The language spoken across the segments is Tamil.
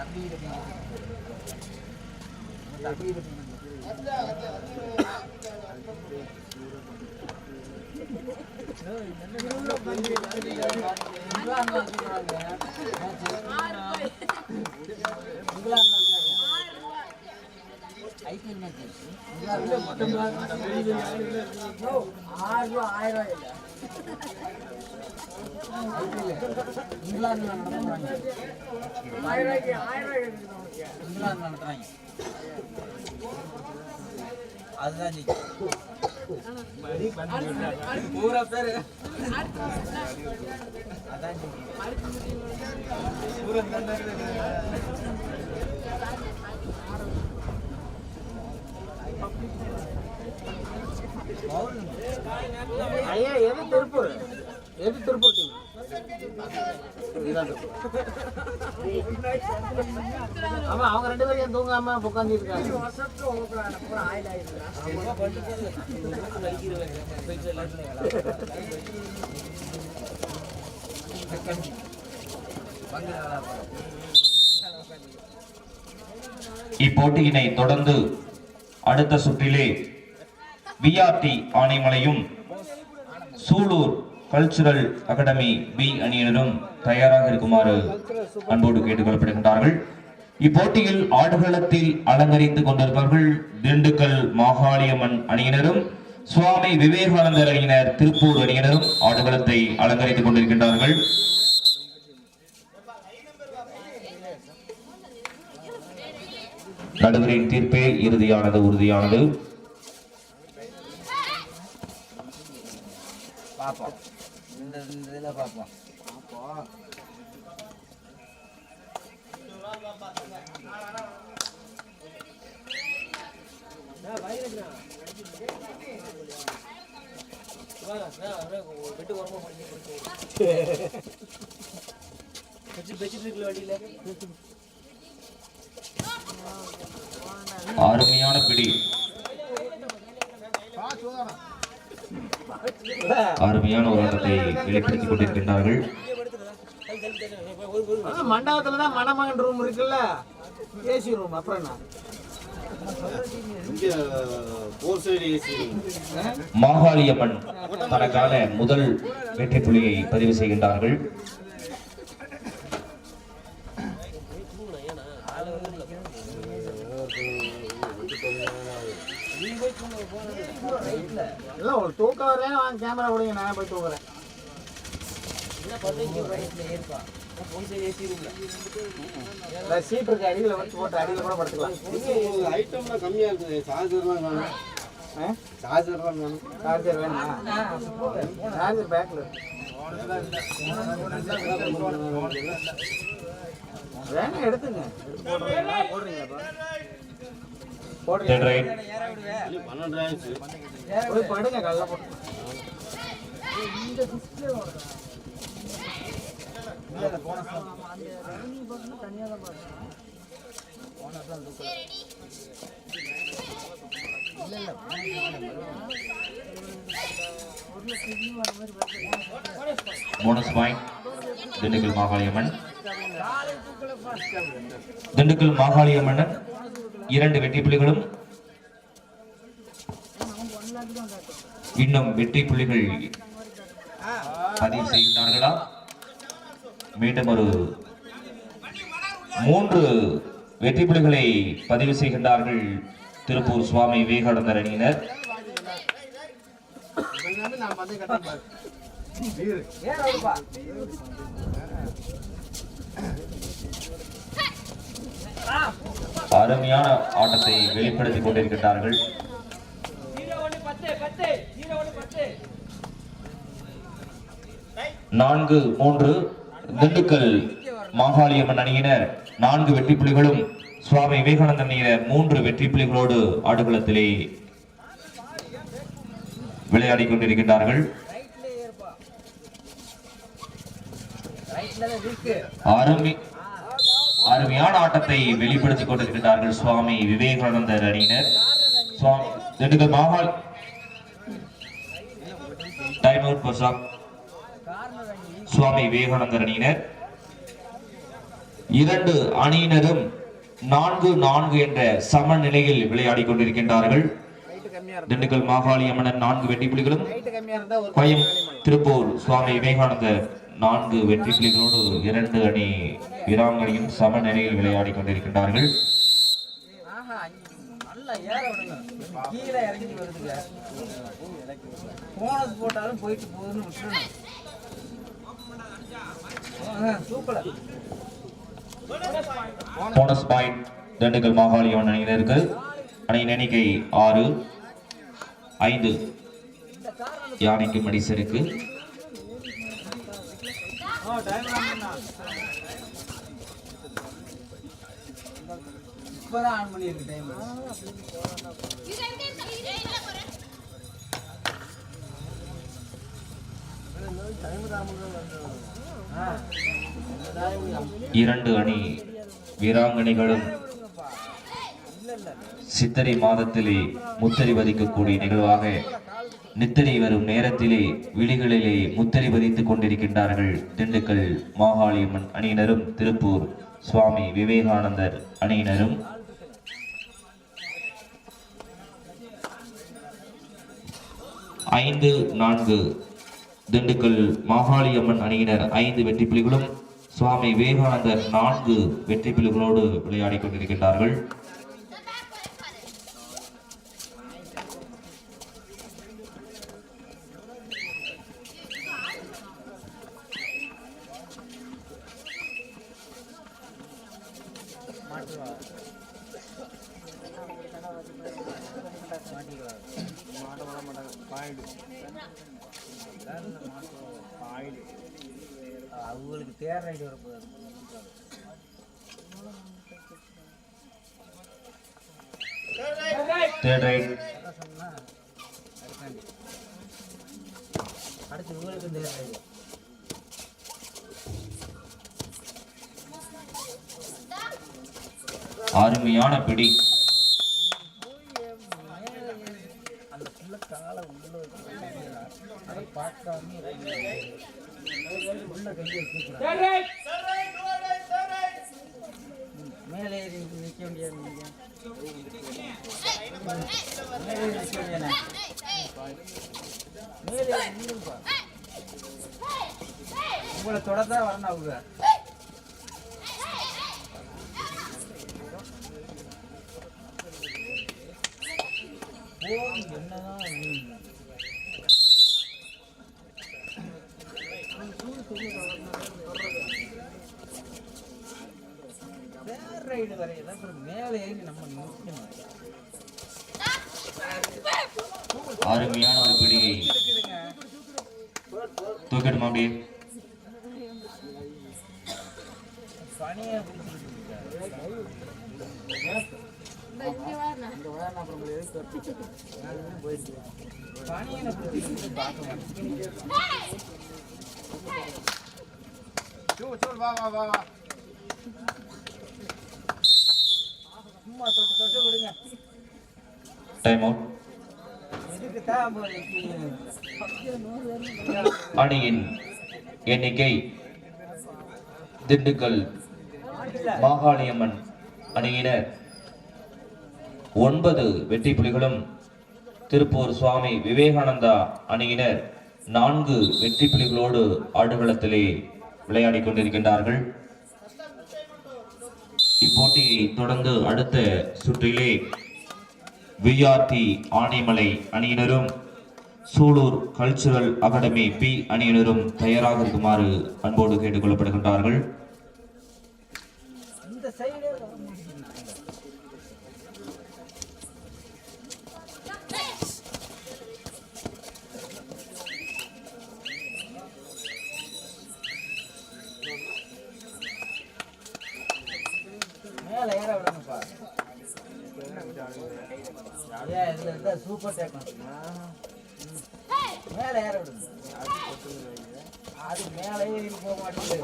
ஆயிரம் ரூபா ஆயிரம் ரூபாய் இல்லை ஆயிரம் ரூபாய்க்கு ஆயிரம் ரூபாய் இருக்குது உனக்கு இங்கிலாந்து நடத்துறாங்க அதுதான் பூரா பேரு அதான் பூரா ஐயா எது திருப்பூர்? எது திருப்பூர் டீம்? ஆமா அவங்க ரெண்டு பேரும் ஏன் தூங்காம உட்காந்து இருக்காங்க? இப்போட்டியினை தொடர்ந்து அடுத்த சுற்றிலே விஆர்டி ஆனைமலையும் சூலூர் கல்ச்சுரல் அகாடமி பி அணியினரும் தயாராக இருக்குமாறு அன்போடு கேட்டுக்கொள்ளப்படுகின்றார்கள். இப்போட்டியில் ஆடுகளத்தில் அலங்கரித்துக் கொண்டிருப்பவர்கள் திண்டுக்கல் மாகாளியம்மன் அணியினரும் சுவாமி விவேகானந்தர் அணியினர் திருப்பூர் அணியினரும் ஆடுகளத்தை அலங்கரித்துக் கொண்டிருக்கின்றார்கள். நடுவரின் தீர்ப்பே இறுதியானது உறுதியானது. பார்ப்போம் இந்த இந்த இதில் பார்ப்போம் பார்ப்போம் அருமையான பிடி அருமையான ஒரு ஆட்டத்தை வெளிப்படுத்திக் கொண்டிருக்கின்றார்கள். மண்டபத்துல தான் மணமகன் ரூம் இருக்குல்ல? ஏசி ரூம் அப்புறம் மாகாளியம்மன் தனக்கான முதல் வெற்றி புள்ளியை பதிவு செய்கின்றார்கள். தூக்கம் வரேன் வாங்க கேமரா விடுங்க நான் போய் தூங்குறேன். இல்லை, சீட் இருக்கு அடியில் வச்சு போட்டு அடியில் கூட படுத்துக்கலாம். ஐட்டம்லாம் கம்மியா இருக்குது. சார்ஜர்லாம் வேணும். ஆ? சார்ஜர்லாம் வேணும். சார்ஜர் வேணுமா? சார்ஜர் பேக்கில் வேணா எடுத்துங்க. எடுத்து போடுறீங்களா போனஸ் பாயிண்ட் திண்டுக்கல் மாகாளியம்மன். திண்டுக்கல் மாகாளியம்மன் இரண்டு வெற்றி புள்ளிகளும் இன்னும் வெற்றி புள்ளிகள் பதிவு செய்கின்றார்களா? மீண்டும் ஒரு மூன்று வெற்றி புள்ளிகளை பதிவு செய்கின்றார்கள் திருப்பூர் சுவாமி விவேகானந்தர் அணியினர் நான் அருமையான ஆட்டத்தை வெளிப்படுத்திக் கொண்டிருக்கின்றார்கள். நான்கு மூன்று திண்டுக்கல் மாகாளியம்மன் அணியினர் நான்கு வெற்றி புலிகளும் சுவாமி விவேகானந்தர் அணியினர் மூன்று வெற்றி புலிகளோடு ஆடுகளத்திலே விளையாடி கொண்டிருக்கின்றார்கள். அருமை அருமையான ஆட்டத்தை வெளிப்படுத்திக் கொண்டிருக்கின்றார்கள் சுவாமி விவேகானந்தர் அணியினர். சுவாமி திண்டுக்கல் மாகாள் டைம் அவுட். சுவாமி விவேகானந்தர் அணியினர். இரண்டு அணியினரும் நான்கு நான்கு என்ற சமநிலையில் விளையாடிக் கொண்டிருக்கின்றார்கள். திண்டுக்கல் மாகாளி அம்மன் நான்கு வெற்றி புலிகளும் பயம் திருப்பூர் சுவாமி விவேகானந்தர் நான்கு வெற்றி புலிகளோடு இரண்டு அணி வீராங்கனையும் கொண்டிருக்கின்றார்கள். விடுங்க. கீழே இறங்கி வருதுங்க. போனஸ் பாயிண்ட் திண்டுக்கல் மாகாளி அம்மன் அணியினருக்கு அணியின் எண்ணிக்கை ஆறு ஐந்து. யானைக்கு மடிசருக்கு இப்பதான் ஆன் பண்ணியிருக்கு டைம் இரண்டு அணி வீராங்கனைகளும் சித்திரை மாதத்திலே முத்திரை பதிக்கக்கூடிய நிகழ்வாக நித்திரை வரும் நேரத்திலே விழிகளிலே முத்திரை பதித்துக் கொண்டிருக்கின்றார்கள் திண்டுக்கல் மாகாளியம்மன் அணியினரும் திருப்பூர் சுவாமி விவேகானந்தர் அணியினரும். ஐந்து நான்கு திண்டுக்கல் மாகாளியம்மன் அணியினர் ஐந்து வெற்றி புலிகளும் சுவாமி விவேகானந்தர் நான்கு வெற்றி புலிகளோடு விளையாடிக் கொண்டிருக்கின்றார்கள். தேர்ட் ரைட் அடுத்து இவங்களுக்கு தேர் அருமையான பிடி. உள்ள அதை பார்க்காம உள்ள கையை வச்சுக்கிறாங்க மேலே ஏறி நிற்க முடியாது நீங்க மேலே ஏறி நிற்க முடியாது மேலே ஏறி நில்லுங்கப்பா உங்களை தொடர்தான் வரணும் அவங்க என்னதான் வேற ரைடு வரையில அப்புறம் மேலே ஏறி நம்ம நிற்கணும். அருமையான பிடிச்சிருக்கு பார்க்க மாட்டேன் சும்மா தொட்டு தொட்டு விடுங்க டைம் அவுட் அணியின் எண்ணிக்கை திண்டுக்கல் மாகாளியம்மன் அணியினர். ஒன்பது வெற்றி புலிகளும் திருப்பூர் சுவாமி விவேகானந்தா அணியினர் நான்கு வெற்றி புலிகளோடு ஆடுகளத்திலே விளையாடிக் கொண்டிருக்கின்றார்கள். இப்போட்டியை தொடர்ந்து அடுத்த சுற்றிலே விஆர்டி ஆனைமலை அணியினரும் சூலூர் கல்ச்சுரல் அகாடமி பி அணியினரும் தயாராக இருக்குமாறு அன்போடு கேட்டுக்கொள்ளப்படுகின்றார்கள் இந்த சைடே மேல ஏற விடணும்ப்பா ஏன் இதுல இருந்தா சூப்பர் டேக்கணும் மேல ஏற விடுங்க அது மேலே ஏறி மாட்டேங்குது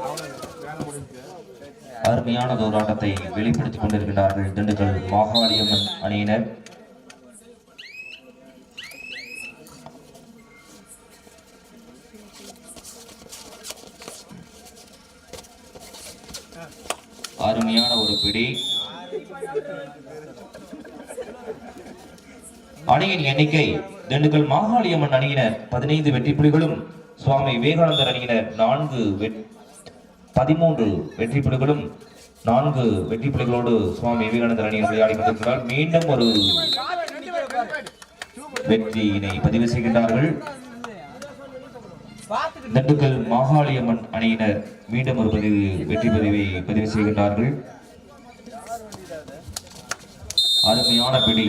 அருமையான ஒரு ஆட்டத்தை வெளிப்படுத்திக் கொண்டிருக்கிறார்கள் திண்டுக்கல் மாகாளியம்மன் அணியினர் அருமையான ஒரு பிடி அணியின் எண்ணிக்கை திண்டுக்கல் மாகாளியம்மன் அணியினர் பதினைந்து வெற்றி புலிகளும் சுவாமி விவேகானந்தர் அணியினர் நான்கு பதிமூன்று வெற்றி புலிகளும் நான்கு வெற்றி புலிகளோடு சுவாமி விவேகானந்தர் அணியில் விளையாடி கொண்டிருக்கிறார். மீண்டும் ஒரு வெற்றியினை பதிவு செய்கின்றார்கள். திண்டுக்கல் மாகாளியம்மன் அணியினர் மீண்டும் ஒரு பதிவு வெற்றி பதிவை பதிவு செய்கின்றார்கள். அருமையான பிடி.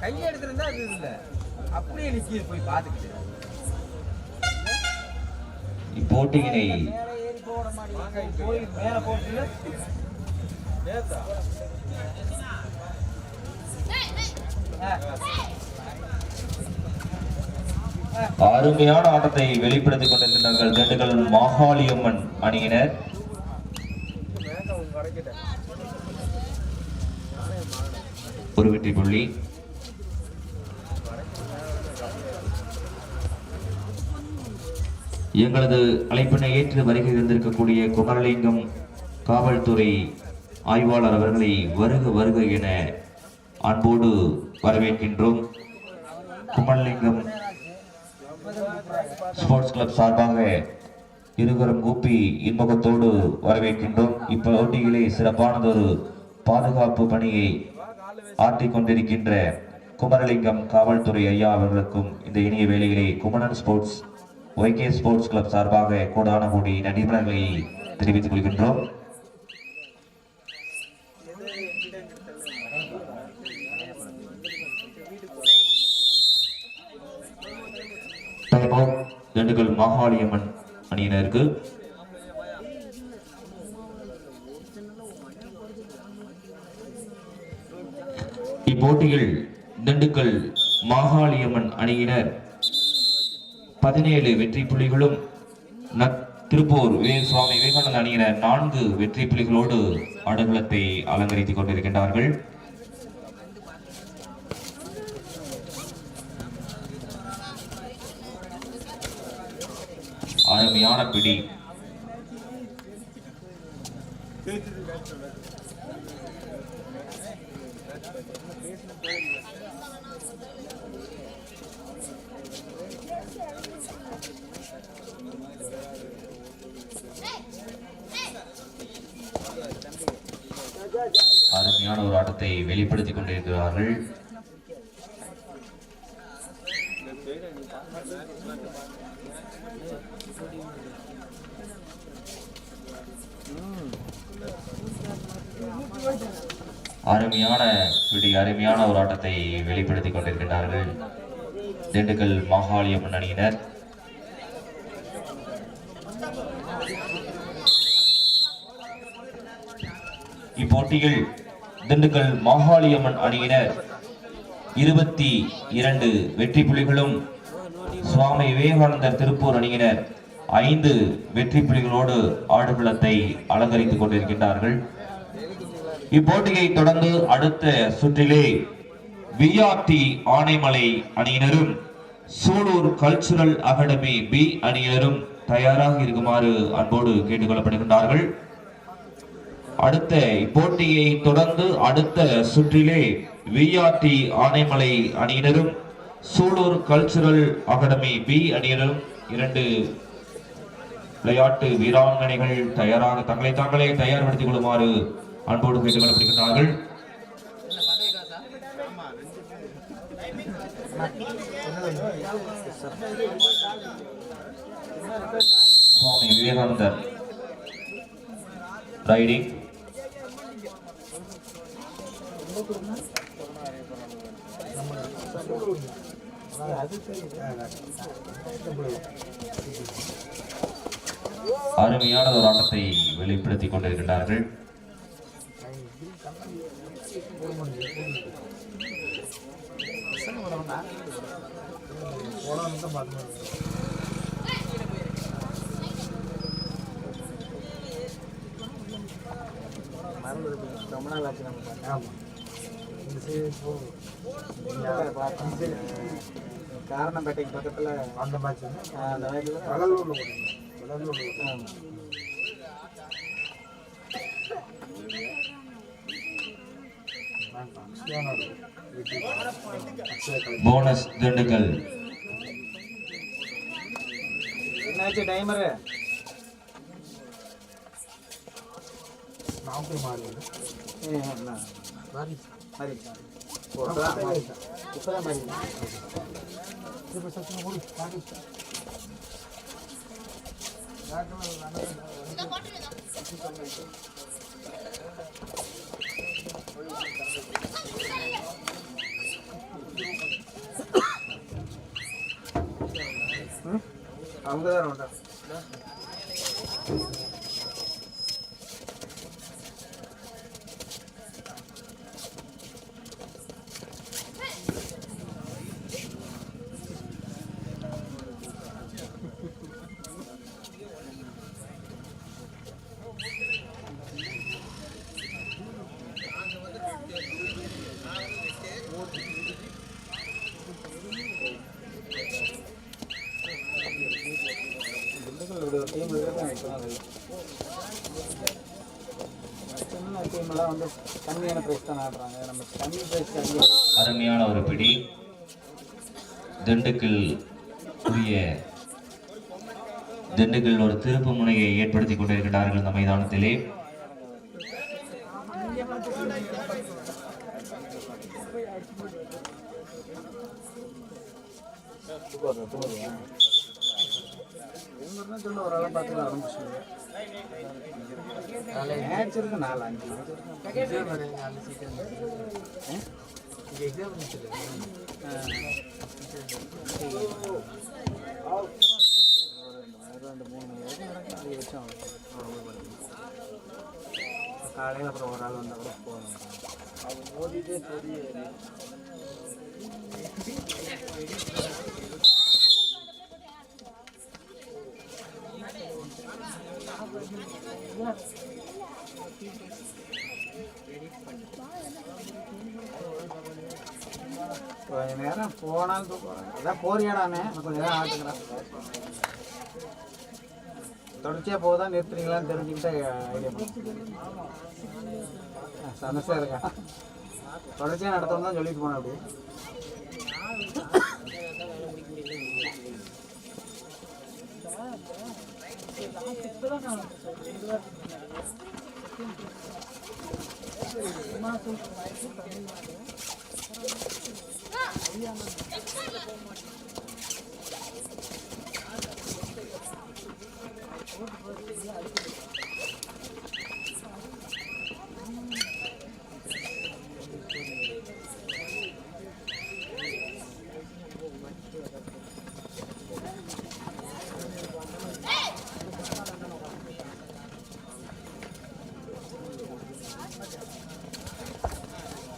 கையை எடுத்திருந்தா அது இல்லை அப்படியே நிற்கிது போய் பார்த்துக்கிட்டு இப்போட்டியினை போய் மேலே போட்டு அருமையான ஆட்டத்தை வெளிப்படுத்திக் கொண்டிருக்கின்றார்கள் திண்டுக்கல் மாகாளியம்மன் அணியினர். ஒரு வெற்றி புள்ளி எங்களது அழைப்பினை ஏற்று வருகை தந்திருக்கக்கூடிய குமரலிங்கம் காவல்துறை ஆய்வாளர் அவர்களை வருக வருக என அன்போடு வரவேற்கின்றோம். குமரலிங்கம் ஸ்போர்ட்ஸ் கிளப் சார்பாக இருவரும் கூப்பி இன்முகத்தோடு வரவேற்கின்றோம். இப்போட்டியிலே சிறப்பானதொரு பாதுகாப்பு பணியை ஆட்டிக்கொண்டிருக்கின்ற குமரலிங்கம் காவல்துறை ஐயா அவர்களுக்கும் இந்த இனிய வேலையிலே Kumaran sports YK sports club சார்பாக கோடான கோடி நன்றிமலர்களை தெரிவித்துக் கொள்கின்றோம். திண்டுக்கல் மாகாளியம்மன் அணியினருக்கு. இப்போட்டியில் திண்டுக்கல் மாகாளியம்மன் அணியினர் பதினேழு வெற்றி புள்ளிகளும் நத்- திருப்பூர் வே சுவாமி விவேகானந்த அணியினர் நான்கு வெற்றி புலிகளோடு ஆடுகளத்தை அலங்கரித்துக் கொண்டிருக்கின்றார்கள். அருமையான பிடி. அருமையான ஒரு ஆட்டத்தை வெளிப்படுத்திக் கொண்டிருக்கிறார்கள். அருமையான பிடி அருமையான ஒரு ஆட்டத்தை வெளிப்படுத்திக் கொண்டிருக்கிறார்கள் திண்டுக்கல் மாகாளிய முன்னணியினர். இப்போட்டியில் திண்டுக்கல் மாகாளியம்மன் அணியினர் இருபத்தி இரண்டு வெற்றி புலிகளும் சுவாமி விவேகானந்தர் திருப்பூர் அணியினர் ஐந்து வெற்றி புலிகளோடு ஆடுகளத்தை அலங்கரித்துக் கொண்டிருக்கின்றார்கள். இப்போட்டியை தொடர்ந்து அடுத்த சுற்றிலே விஆர்டி ஆனைமலை அணியினரும் சூலூர் கல்ச்சுரல் அகாடமி பி அணியினரும் தயாராக இருக்குமாறு அன்போடு கேட்டுக்கொள்ளப்படுகின்றார்கள். அடுத்த இப்போட்டியை தொடர்ந்து அடுத்த சுற்றிலே விஆர்டி ஆனைமலை அணியினரும் சூலூர் கல்ச்சுரல் அகாடமி பி அணியினரும் இரண்டு விளையாட்டு வீராங்கனைகள் தயாராக தங்களை தாங்களே தயார்படுத்திக் கொள்ளுமாறு அன்போடு கேட்டுக்கொள்ளப்படுகின்றார்கள் சுவாமி விவேகானந்தர் ரைடிங். அருமையான ஒரு ஆட்டத்தை வெளிப்படுத்திக் கொண்டிருக்கின்றார்கள். ரொம்ப நாள் ஆச்சு நம்ம பார்த்து. ஆமா இந்த சைடு போ. இந்த சைடு பார்த்தோம். காரணப்பேட்டைக்கு பக்கத்தில் அந்த மேட்ச் அந்த வயதில் கடலூர்ல கடலூர்ல போனஸ் திண்டுக்கல் என்னாச்சு டைமரு நாமக்கல் மாறி ஏ என்ன மாறி மாதிரி இப்போதான் மாதிரி இப்போதான் மாதிரி திருப்பி சச்சின் ஓடி மாறி அவங்க தான் ఉంటారు. அருமையான ஒரு பிடி. திண்டுக்கல் உரிய திண்டுக்கல் ஒரு திருப்பு முனையை ஏற்படுத்தி கொண்டிருக்கிறார்கள் இந்த மைதானத்திலே. சொல்ல ஒரு ஆளை பார்த்து ஆரம்பிச்சுங்க மேட்ச் இருக்கு நாலு அஞ்சு match இருக்கு. ரெண்டு மூணு மணி காலையில் அப்புறம் ஒரு ஆள் வந்தால் கூட போகணும் ஓடிட்டே சரி கொஞ்ச நேரம் போனாலும் தூக்கம் அதான் போறியாடானே? இன்னும் கொஞ்ச நேரம் ஆட்டுக்கிறேன் தொடர்ச்சியாக போதா நிறுத்துறீங்களான்னு தெரிஞ்சுக்கிட்டா ஐடியா சமஸ்யா இருக்கா தொடர்ச்சியாக நடத்தணும் தான் சொல்லிட்டு போனேன் அப்படி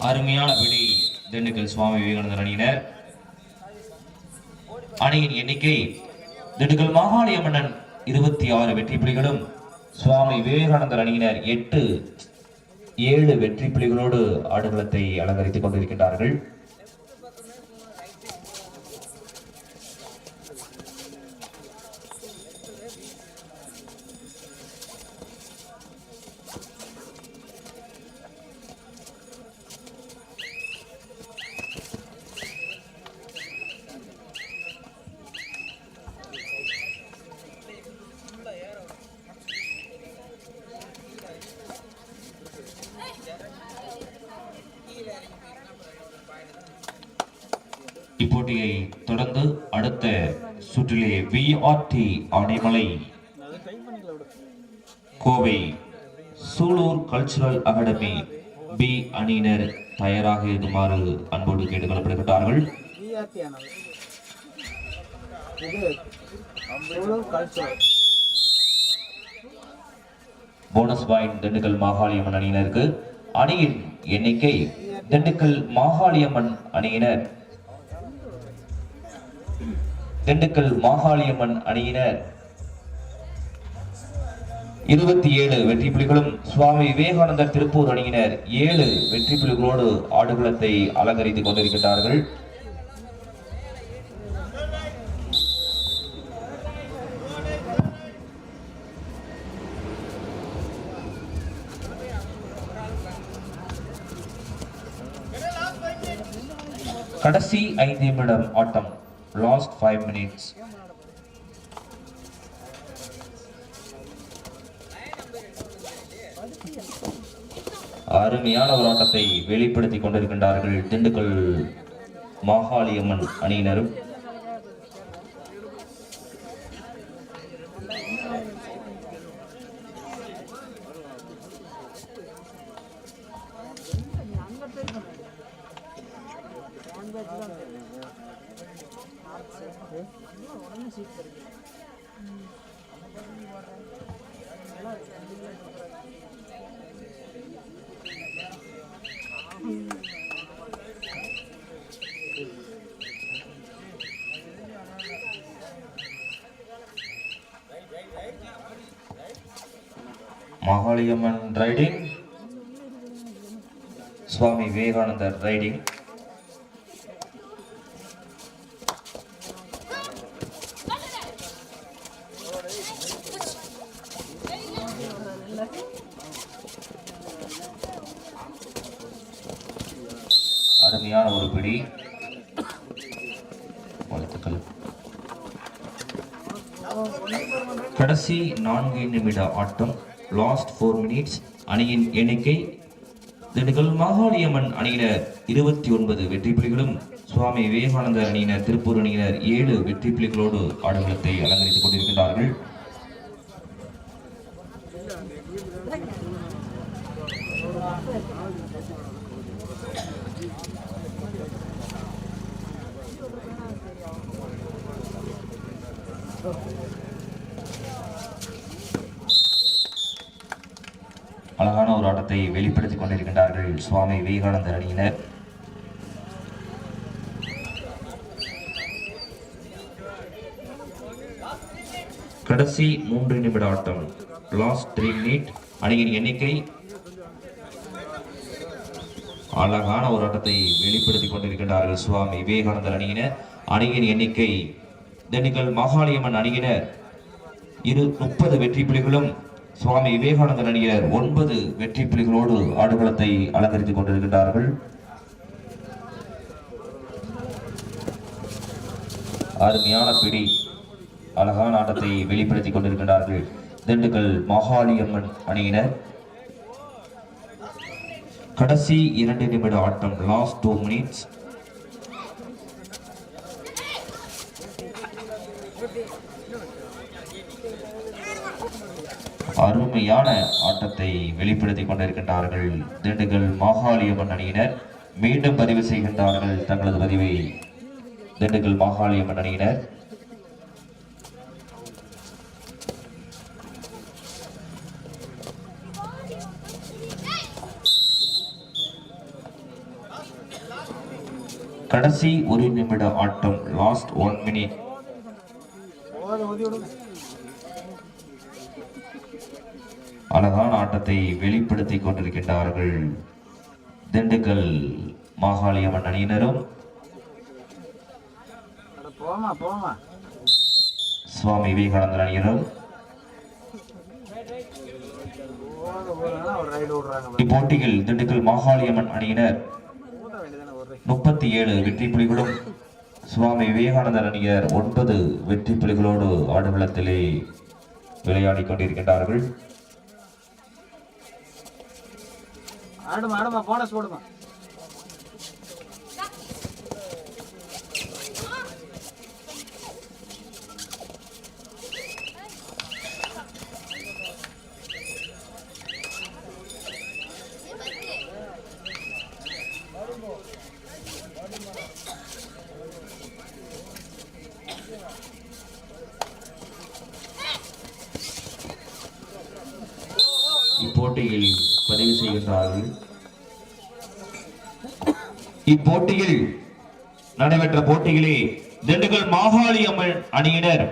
அருமையான பிடி திண்டுக்கல் சுவாமி விவேகானந்தர் அணியினர் அணியின் எண்ணிக்கை திண்டுக்கல் மாகாளிய மன்னன் இருபத்தி ஆறு வெற்றி புலிகளும் சுவாமி விவேகானந்தர் அணியினர் எட்டு ஏழு வெற்றி புலிகளோடு ஆடுகளத்தை அலங்கரித்துக் கொண்டிருக்கின்றார்கள். போட்டியை தொடர்ந்து அடுத்த சுற்றிலே VRT Anaimalai Kovai Sulur cultural academy B அணியினர் தயாராக இருக்குமாறு அன்போடு கேட்டுக்கொள்ளப்படுகிறார்கள் போனஸ் பாயிண்ட் திண்டுக்கல் மாகாளியம்மன் அணியினருக்கு. அணியின் எண்ணிக்கை திண்டுக்கல் மாகாளியம்மன் அணியினர் திண்டுக்கல் மாகாளியம்மன் அணியினர். இருபத்தி ஏழு வெற்றி புலிகளும் சுவாமி விவேகானந்தர் திருப்பூர் அணியினர். ஏழு வெற்றி புலிகளோடு ஆடுகளத்தை அலங்கரித்துக் கொண்டிருக்கின்றார்கள். கடைசி ஐந்து நிமிடம் ஆட்டம். Last five minutes. அருமையான ஒரு ஆட்டத்தை வெளிப்படுத்திக் கொண்டிருக்கின்றார்கள் திண்டுக்கல் மாகாளியம்மன் அணியினரும் மாகாளியம்மன் ரைடிங். சுவாமி விவேகானந்தர் ரைடிங். அருமையான ஒரு பிடி. வாழ்த்துக்கள். கடைசி நான்கு நிமிட ஆட்டம். லாஸ்ட் ஃபோர் மினிட்ஸ் அணியின் எண்ணிக்கை திண்டுக்கல் மாகாளியம்மன் அணியினர் இருபத்தி ஒன்பது வெற்றி புலிகளும் சுவாமி விவேகானந்தர் அணியினர் திருப்பூர் அணியினர் ஏழு வெற்றி புலிகளோடு ஆடுகளத்தை அலங்கரித்துக் கொண்டிருக்கின்றார்கள் Thank you. ஆட்டத்தை வெளிப்படுத்திக் கொண்டிருக்கின்றார்கள். சுவாமி விவேகானந்தர் அணியினர். கடைசி மூன்று நிமிட ஆட்டம். லாஸ்ட் த்ரீ மினிட் அணியின் எண்ணிக்கை அழகான ஒரு ஆட்டத்தை வெளிப்படுத்திக் கொண்டிருக்கின்றார்கள். சுவாமி விவேகானந்தர் அணியினர். அணியின் எண்ணிக்கை திண்டுக்கல் மகாளியம்மன் அணியினர். இரு முப்பது வெற்றி புலிகளும் சுவாமி விவேகானந்தர் அணியினர் ஒன்பது வெற்றி புலிகளோடு ஆடுகளத்தை அலங்கரித்துக் கொண்டிருக்கின்றார்கள். அருமையான பிடி அழகான ஆட்டத்தை வெளிப்படுத்திக் கொண்டிருக்கின்றார்கள் திண்டுக்கல் மகாலியம்மன் அணியினர். கடைசி இரண்டு நிமிட ஆட்டம் லாஸ்ட் டூ மினிட்ஸ் அருமையான ஆட்டத்தை வெளிப்படுத்திக் கொண்டிருக்கின்றார்கள். திண்டுக்கல் மாகாளியம்மன் அணியினர் மீண்டும் பதிவு செய்கின்றார்கள். தங்களது பதிவை திண்டுக்கல் மாகாளியம்மன் அணியினர். கடைசி ஒரு நிமிட ஆட்டம் லாஸ்ட் ஒன் மினிட் அழகான ஆட்டத்தை வெளிப்படுத்திக் கொண்டிருக்கின்றார்கள் திண்டுக்கல் மாகாளியம்மன் அணியினரும். சுவாமி விவேகானந்தர் அணியினரும். இப்போட்டியில் திண்டுக்கல் மாகாளியம்மன் அணியினர் முப்பத்தி ஏழு வெற்றி புலிகளும் சுவாமி விவேகானந்தர் அணியர் ஒன்பது வெற்றி புலிகளோடு ஆடுகளத்திலே விளையாடிக் கொண்டிருக்கின்றார்கள். ஆடுமா ஆடுமா போனஸ் போடுமா. இப்போட்டியில் பதிவு செய்கின்றார்கள். இப்போட்டியில் நடைபெற்ற போட்டியிலே திண்டுக்கல் மாகாளி அம்மன் அணியினர்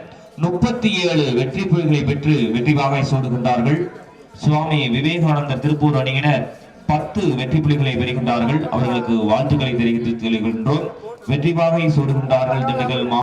முப்பத்தி ஏழு வெற்றி புலிகளை பெற்று வெற்றி வாகை சூடுகின்றார்கள். சுவாமி விவேகானந்தர் திருப்பூர் அணியினர் பத்து வெற்றி புலிகளை பெறுகின்றார்கள். அவர்களுக்கு வாழ்த்துக்களை தெரிவித்து தெரிகின்றோம் வெற்றி வாகை சூடுகின்றார்கள் திண்டுக்கல் மா